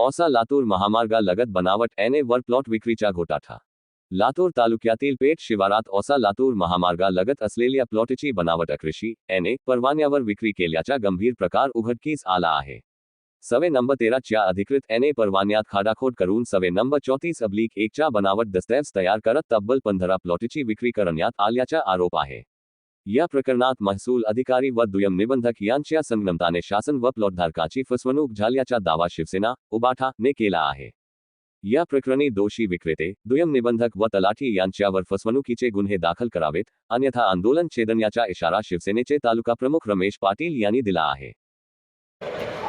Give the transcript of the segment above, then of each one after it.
औसा लातूर महामार्गालगत बनावट एन वर प्लॉट विक्रीचा घोटाळा लातूर तालुक्यातील पेठ शिवारात औसा लातूर महामार्गालगत असलेल्या प्लॉटची बनावट कृषी एन ए परवान्यावर विक्री केल्याचा गंभीर प्रकार उघडकीस आला आहे. सवे नंबर तेरा च्या अधिकृत एन परवान्यात खाडाखोड करून सवे नंबर चौतीस अब्लिक एकच्या बनावट दस्तऐवज तयार करत तब्बल पंधरा प्लॉटची विक्री करण्यात आल्याचा आरोप आहे. या प्रकरणात महसूल अधिकारी व दुय्यम निबंधक यांच्या संगनमताने शासन व प्लॉटधारकाची फसवणूक झाल्याचा दावा शिवसेना उबाठा ने केला आहे. या प्रकरणी दोषी विक्रेते दुय्यम निबंधक व तलाठी यांच्यावर फसवणुकीचे गुन्हे दाखल करावेत अन्यथा आंदोलन छेदण्याचा इशारा शिवसेनेचे तालुका प्रमुख रमेश पाटील यांनी दिला आहे.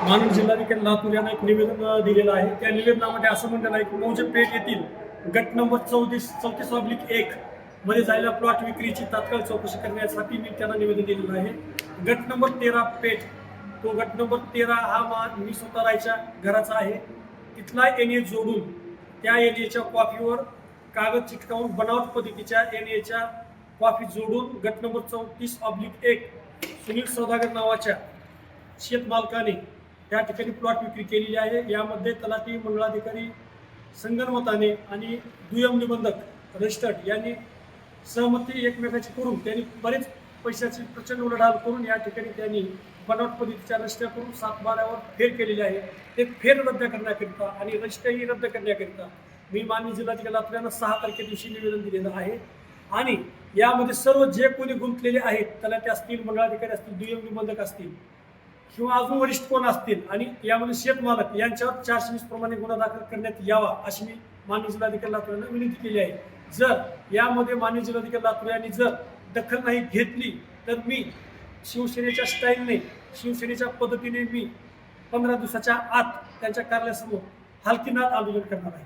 मानव जिल्हाधिकारी लातूर यांना एक निवेदन दिलेलं आहे. त्या निवेदनामध्ये असं म्हणलेलं आहे की मौजे पेठ येथील गट नंबर चौतीस चौतीस ऑब्लिक एक मध्ये झालेल्या प्लॉट विक्रीची तात्काळ चौकशी करण्यासाठी मी त्यांना निवेदन दिलेलं आहे. गट नंबर तेरा पेठ. तो गट नंबर तेरा हा मा मी स्वतः राहायच्या घराचा आहे. तिथला एन ए जोडून त्या एन एच्या कॉफीवर कागद चिटकावून बनावट पद्धतीच्या एन एच्या कॉफी जोडून गट नंबर चौतीस ऑब्लिक एक सुनील सौदागर नावाच्या शेतमालकाने त्या ठिकाणी प्लॉट विक्री केलेली आहे. यामध्ये तलाठी मंडळाधिकारी संगनमताने आणि दुय्यम निबंधक रजिस्टर्ड यांनी सहमती एकमेकाची करून त्यांनी बरेच पैशाची प्रचंड उलाढाल करून या ठिकाणी त्यांनी बनावट पद्धतीच्या रस्त्या करून सात बारावर फेर केलेली आहे. ते फेर रद्द करण्याकरिता आणि रजिस्टरही रद्द करण्याकरिता मी माननीय जिल्हाधिकारी लातूर सहा तारखे दिवशी निवेदन दिलेलं आहे. आणि यामध्ये सर्व जे कोणी गुंतलेले आहेत तलाठी असतील मंडळाधिकारी असतील दुय्यम निबंधक असतील किंवा अजून वरिष्ठ कोण असतील आणि यामध्ये शेतमालक यांच्यावर चारशे वीस प्रमाणे गुन्हा दाखल करण्यात यावा अशी मी माननीय जिल्हाधिकारी लातूर विनंती केली आहे. जर यामध्ये माननीय जिल्हाधिकारी लातूर यांनी जर दखल नाही घेतली तर मी शिवसेनेच्या स्टाईलने शिवसेनेच्या पद्धतीने मी पंधरा दिवसाच्या आत त्यांच्या कार्यालयासमोर हलकीनाथ आंदोलन करणार आहे.